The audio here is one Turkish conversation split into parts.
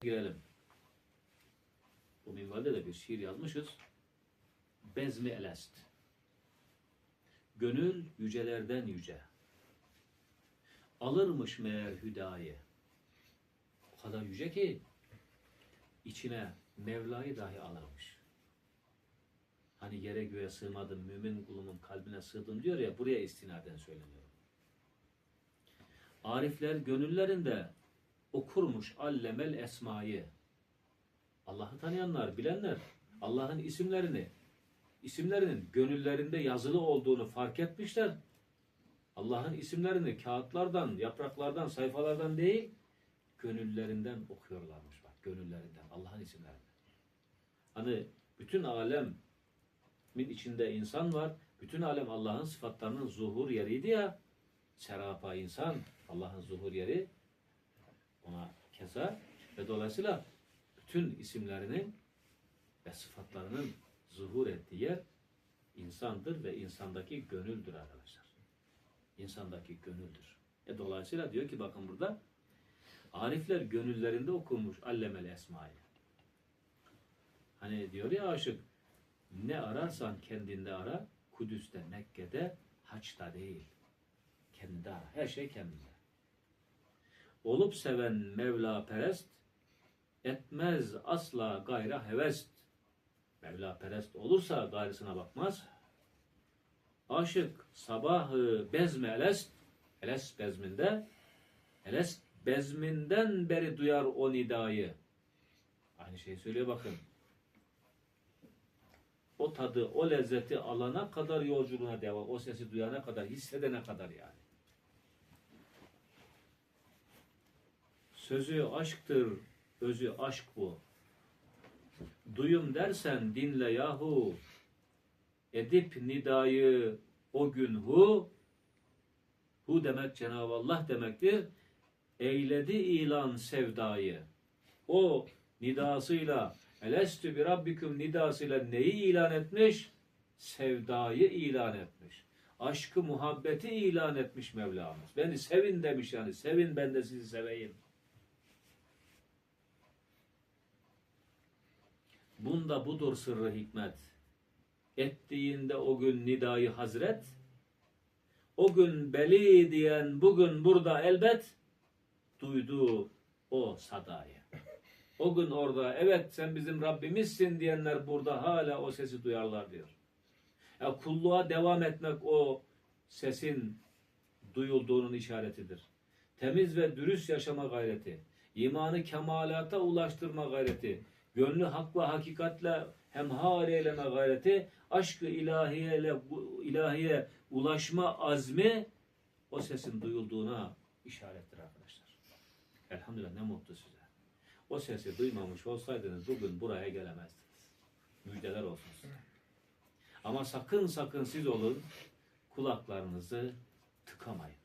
girelim. Bu minvalde de bir şiir yazmışız. Bezmi elest. Gönül yücelerden yüce. Alırmış meğer hüdayı. O kadar yüce ki içine Mevla'yı dahi alırmış. Hani yere göğe sığmadım, mümin kulumun kalbine sığdım diyor ya, buraya istinaden söyleniyor. Arifler gönüllerinde okurmuş allemel esmayı. Allah'ı tanıyanlar, bilenler Allah'ın isimlerini, isimlerinin gönüllerinde yazılı olduğunu fark etmişler. Allah'ın isimlerini kağıtlardan, yapraklardan, sayfalardan değil, gönüllerinden okuyorlarmış bak, gönüllerinden, Allah'ın isimlerini. Hani bütün alemin içinde insan var, bütün alem Allah'ın sıfatlarının zuhur yeriydi ya, serapa insan, Allah'ın zuhur yeri, ona keza ve dolayısıyla bütün isimlerinin ve sıfatlarının zuhur ettiği yer insandır ve insandaki gönüldür arkadaşlar. İnsandaki gönüldür. E dolayısıyla diyor ki bakın burada Arifler gönüllerinde okunmuş allemel esmayı. Hani diyor ya aşık ne ararsan kendinde ara Kudüs'te, Mekke'de, haçta değil. Kendinde ara. Her şey kendinde. Olup seven Mevla perest, etmez asla gayra hevest. Mevla perest olursa gayrısına bakmaz. Aşık sabahı bezme elest, elest bezminde, elest bezminden beri duyar o nidayı. Aynı şeyi söylüyor bakın. O tadı, o lezzeti alana kadar yolculuğuna devam, o sesi duyana kadar, hissedene kadar yani. Sözü aşktır, özü aşk bu. Duyum dersen dinle yahu. Edip nidayı o gün hu. Hu demek Cenab-ı Allah demektir. Eyledi ilan sevdayı. O nidasıyla Elestü bir Rabbiküm nidasıyla neyi ilan etmiş? Sevdayı ilan etmiş. Aşkı, muhabbeti ilan etmiş Mevlamız. Beni sevin demiş yani. Sevin ben de sizi seveyim. Bunda budur sırrı hikmet. Ettiğinde o gün nidayı hazret, o gün beli diyen bugün burada elbet, duydu o sadayı. O gün orada evet sen bizim Rabbimizsin diyenler burada hala o sesi duyarlar diyor. Ya kulluğa devam etmek o sesin duyulduğunun işaretidir. Temiz ve dürüst yaşama gayreti, imanı kemalata ulaştırma gayreti, gönlü hak ve hakikatle hemhal eyleme gayreti, aşkı ilahiye, ilahiye ulaşma azmi o sesin duyulduğuna işarettir arkadaşlar. Elhamdülillah ne mutlu size. O sesi duymamış olsaydınız bugün buraya gelemezdiniz. Müjdeler olsun size. Ama sakın sakın siz olun kulaklarınızı tıkamayın.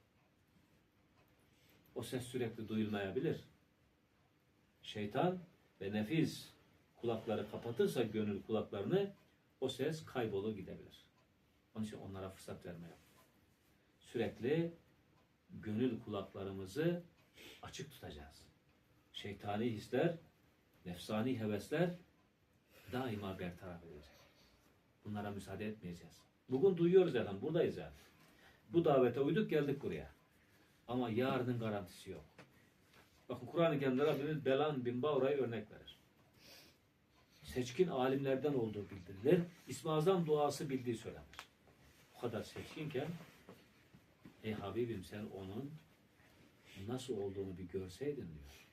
O ses sürekli duyulmayabilir. Şeytan ve nefis kulakları kapatırsa gönül kulaklarını o ses kaybolur gidebilir. Onun için onlara fırsat vermeyin. Sürekli gönül kulaklarımızı açık tutacağız. Şeytani hisler, nefsani hevesler daima bertaraf edecek. Bunlara müsaade etmeyeceğiz. Bugün duyuyoruz zaten, buradayız yani. Bu davete uyduk geldik buraya. Ama yarının garantisi yok. Bakın Kur'an-ı Kerim'de Rabbimiz Belan bin Bavra'yı örnek verir. Seçkin alimlerden olduğu bildirilir. İsmi Azam duası bildiği söylenir. O kadar seçkinken Ey Habibim sen onun nasıl olduğunu bir görseydin diyor.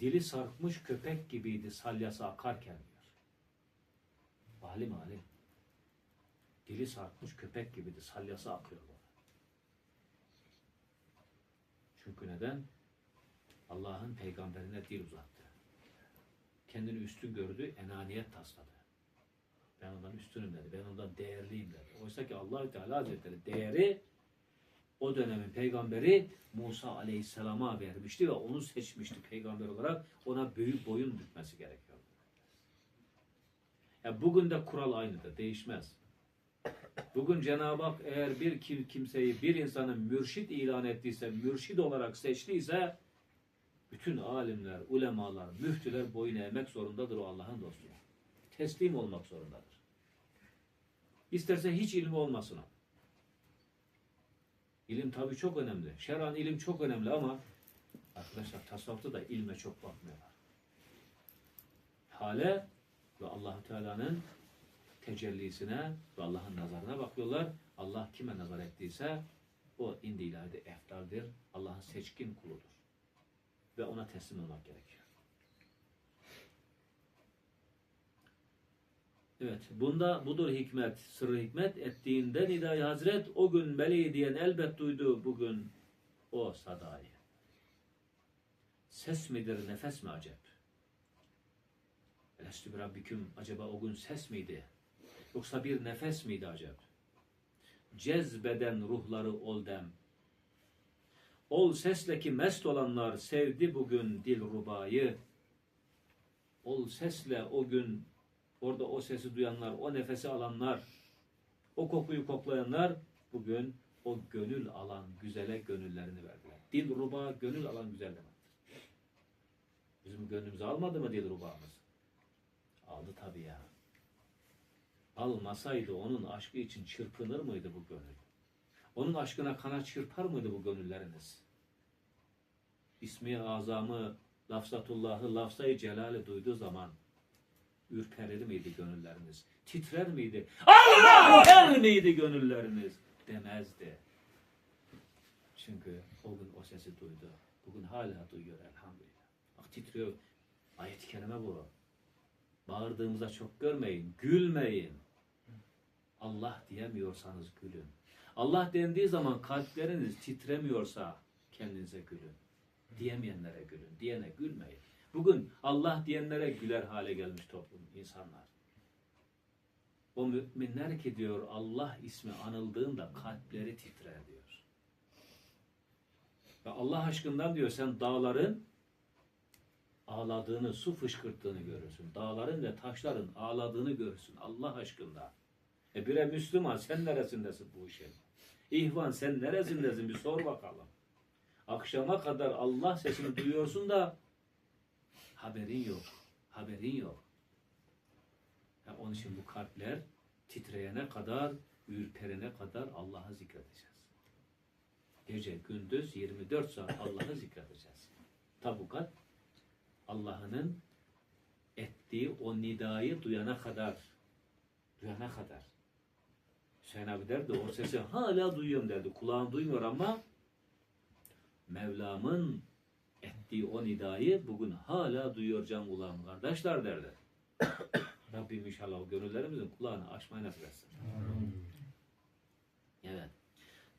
Dili sarkmış köpek gibiydi salyası akarken diyor. Alim alim. Dili sarkmış köpek gibiydi salyası akıyor bana. Çünkü neden? Allah'ın peygamberine dil uzattı. Kendini üstün gördü, enaniyet tasladı. Ben ondan üstünüm dedi, ben ondan değerliyim dedi. Oysa ki allah Teala Hazretleri değeri o dönemin peygamberi Musa Aleyhisselam'a vermişti ve onu seçmişti peygamber olarak. Ona büyük boyun bükmesi gerekiyordu. Ya bugün de kural aynıdır, değişmez. Bugün Cenab-ı Hak eğer bir kim, kimseyi, bir insanı mürşit ilan ettiyse, mürşid olarak seçtiyse Bütün alimler, ulemalar, müftüler boyun eğmek zorundadır o Allah'ın dostuna. Teslim olmak zorundadır. İsterse hiç ilmi olmasın o. İlim tabii çok önemli. Şer'an ilim çok önemli ama arkadaşlar tasavvufta da ilme çok bakmıyorlar. Hale ve allah Teala'nın tecellisine ve Allah'ın nazarına bakıyorlar. Allah kime nazar ettiyse o indi ilahide eftaldir. Allah'ın seçkin kuludur. Ve ona teslim olmak gerekiyor. Evet, bunda budur hikmet, sırrı hikmet ettiğinden hidayet hazret o gün beli diyen elbet duydu bugün o sadayı. Ses midir, nefes mi acep? Elestü bir acaba o gün ses miydi? Yoksa bir nefes miydi acep? Cezbeden ruhları ol dem. Ol sesle ki mest olanlar sevdi bugün dil rubayı. Ol sesle o gün orada o sesi duyanlar, o nefesi alanlar, o kokuyu koklayanlar bugün o gönül alan güzele gönüllerini verdiler. Dil ruba gönül alan güzel demektir. Bizim gönlümüzü almadı mı dil rubamız? Aldı tabii ya. Almasaydı onun aşkı için çırpınır mıydı bu gönül? Onun aşkına kanat çırpar mıydı bu gönülleriniz? İsmi azamı, lafzatullahı, lafzayı celali duyduğu zaman ürperir miydi gönülleriniz? Titrer miydi? Allah der miydi gönülleriniz? Demezdi. Çünkü o gün o sesi duydu. Bugün hala duyuyor elhamdülillah. Bak titriyor. Ayet-i kerime bu. Bağırdığımızda çok görmeyin. Gülmeyin. Allah diyemiyorsanız gülün. Allah dendiği zaman kalpleriniz titremiyorsa kendinize gülün. Diyemeyenlere gülün. Diyene gülmeyin. Bugün Allah diyenlere güler hale gelmiş toplum, insanlar. O müminler ki diyor Allah ismi anıldığında kalpleri titrer diyor. Ve Allah aşkından diyor sen dağların ağladığını, su fışkırttığını görürsün. Dağların ve taşların ağladığını görürsün Allah aşkında. E bire Müslüman sen neresindesin bu işin? İhvan sen neresindesin bir sor bakalım. Akşama kadar Allah sesini duyuyorsun da haberin yok. Haberin yok. Ya onun için bu kalpler titreyene kadar, ürperene kadar Allah'ı zikredeceğiz. Gece, gündüz 24 saat Allah'ı zikredeceğiz. Tabukat Allah'ın ettiği o nidayı duyana kadar duyana kadar Hüseyin abi derdi o sesi hala duyuyorum derdi. Kulağım duymuyor ama Mevlam'ın ettiği o nidayı bugün hala duyuyor can kulağım kardeşler derdi. Rabbim inşallah o gönüllerimizin kulağını açmayı nasip etsin. Evet.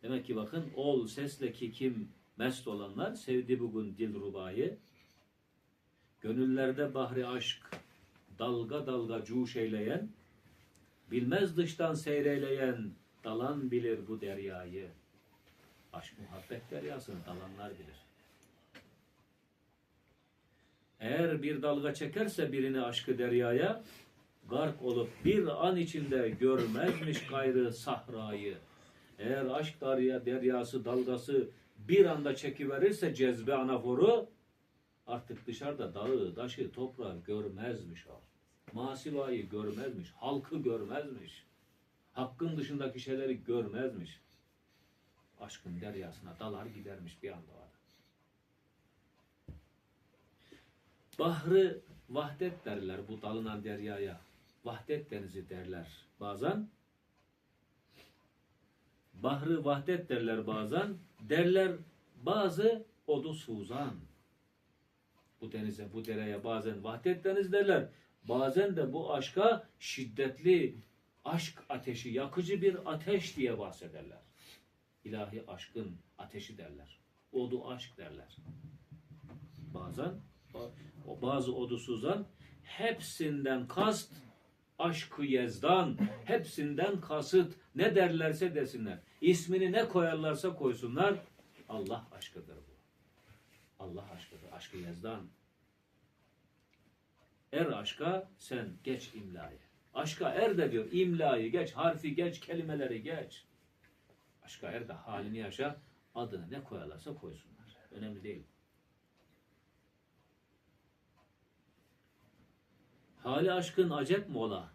Demek ki bakın ol sesle ki kim mest olanlar sevdi bugün dil rubayı. Gönüllerde bahri aşk dalga dalga cuş eyleyen bilmez dıştan seyreyleyen dalan bilir bu deryayı. Aşk muhabbet deryasını dalanlar bilir. Eğer bir dalga çekerse birini aşkı deryaya, gark olup bir an içinde görmezmiş gayrı sahrayı. Eğer aşk derya, deryası dalgası bir anda çekiverirse cezbe anaforu, artık dışarıda dağı, taşı, toprağı görmezmiş o. Masivayı görmezmiş, halkı görmezmiş. Hakkın dışındaki şeyleri görmezmiş. Aşkın deryasına dalar gidermiş bir anda o adam. Bahrı vahdet derler bu dalınan deryaya. Vahdet denizi derler bazen. Bahrı vahdet derler bazen. Derler bazı odu suzan. Bu denize, bu dereye bazen vahdet deniz derler. Bazen de bu aşka şiddetli aşk ateşi, yakıcı bir ateş diye bahsederler. İlahi aşkın ateşi derler. Odu aşk derler. Bazen o bazı odu suzan hepsinden kast aşkı yezdan hepsinden kasıt ne derlerse desinler. İsmini ne koyarlarsa koysunlar Allah aşkıdır bu. Allah aşkıdır. Aşkı yezdan. Er aşka sen geç imlayı. Aşka er de diyor imlayı geç, harfi geç, kelimeleri geç. Aşka er de halini yaşa. Adını ne koyarlarsa koysunlar. Önemli değil. Hali aşkın acep mi ola?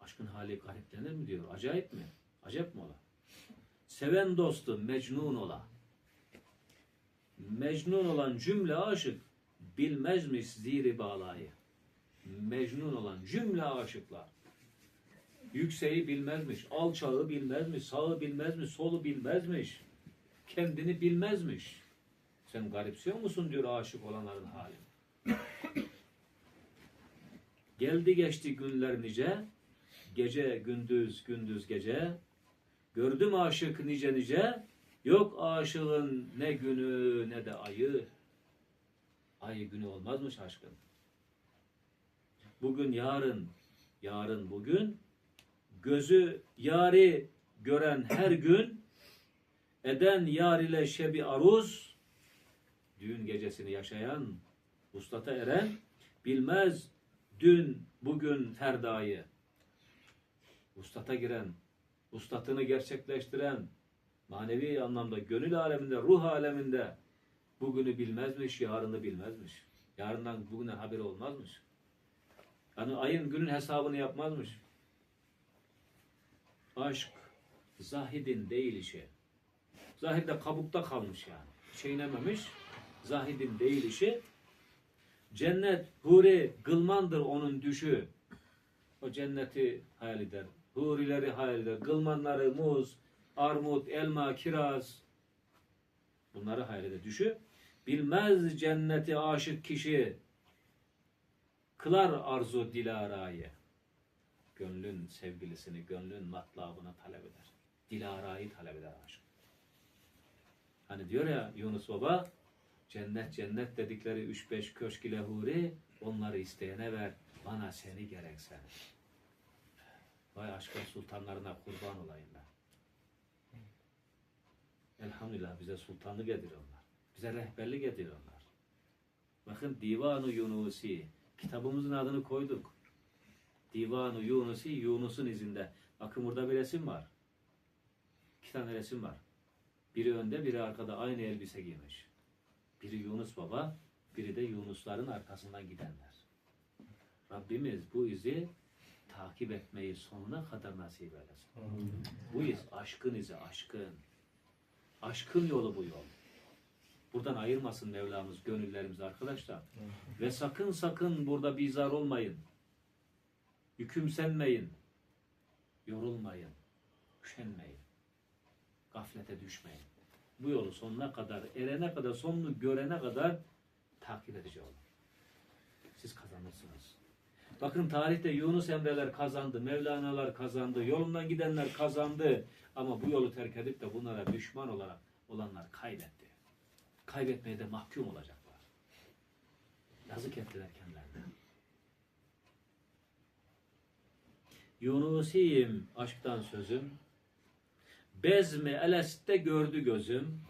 Aşkın hali gariplenir mi diyor. Acayip mi? Acep mi ola? Seven dostu mecnun ola. Mecnun olan cümle aşık bilmezmiş ziri bağlayı. Mecnun olan cümle aşıklar Yükseği bilmezmiş, alçağı bilmezmiş, sağı bilmezmiş, solu bilmezmiş. Kendini bilmezmiş. Sen garipsiyor musun diyor aşık olanların hali. Geldi geçti günler nice, gece gündüz gündüz gece. Gördüm aşık nice nice, yok aşığın ne günü ne de ayı. Ay günü olmazmış aşkın. Bugün yarın, yarın bugün, gözü yari gören her gün, eden yar ile şebi aruz, düğün gecesini yaşayan, vuslata eren, bilmez dün, bugün ferdayı. Vuslata giren, vuslatını gerçekleştiren, manevi anlamda gönül aleminde, ruh aleminde bugünü bilmezmiş, yarını bilmezmiş. Yarından bugüne haberi olmazmış. Yani ayın günün hesabını yapmazmış. Aşk zahidin değil işi. Zahid de kabukta kalmış yani. Çiğnememiş. Zahidin değil işi. Cennet, huri, gılmandır onun düşü. O cenneti hayal eder. Hurileri hayal eder. Gılmanları muz, armut, elma, kiraz. Bunları hayal eder. Düşü. Bilmez cenneti aşık kişi. Kılar arzu dilarayı. Gönlün sevgilisini, gönlün matlabını talep eder. Dilarayı talep eder aşık. Hani diyor ya Yunus Baba, cennet cennet dedikleri üç beş köşk ile huri, onları isteyene ver, bana seni gerek sen. Vay aşkın sultanlarına kurban olayım ben. Elhamdülillah bize sultanlık ediyorlar. Bize rehberlik ediyorlar. Bakın Divan-ı Yunusi. Kitabımızın adını koyduk. Divan-ı Yunusi, Yunus'un izinde. Bakın burada bir resim var. İki tane resim var. Biri önde, biri arkada aynı elbise giymiş. Biri Yunus Baba, biri de Yunusların arkasından gidenler. Rabbimiz bu izi takip etmeyi sonuna kadar nasip eylesin. Bu iz aşkın izi, aşkın. Aşkın yolu bu yol. Buradan ayırmasın Mevlamız gönüllerimizi arkadaşlar. Ve sakın sakın burada bizar olmayın. Yükümsenmeyin. Yorulmayın. Üşenmeyin. Gaflete düşmeyin. Bu yolu sonuna kadar, erene kadar, sonunu görene kadar takip edici olun. Siz kazanırsınız. Bakın tarihte Yunus Emre'ler kazandı, Mevlana'lar kazandı, yolundan gidenler kazandı. Ama bu yolu terk edip de bunlara düşman olarak olanlar kaybetti. Kaybetmeye de mahkum olacaklar. Yazık ettiler kendilerine. Yunusiyim aşktan sözüm. Bezmi eleste gördü gözüm.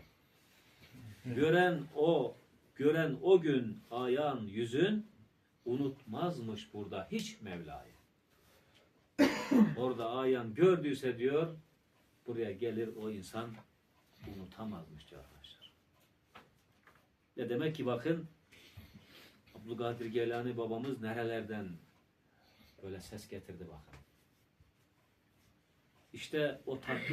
Gören o, gören o gün ayan yüzün unutmazmış burada hiç Mevla'yı. Orada ayan gördüyse diyor buraya gelir o insan unutamazmış diyor arkadaşlar. Ya demek ki bakın Abdülkadir Geylani babamız nerelerden böyle ses getirdi bakın. İşte o tatlı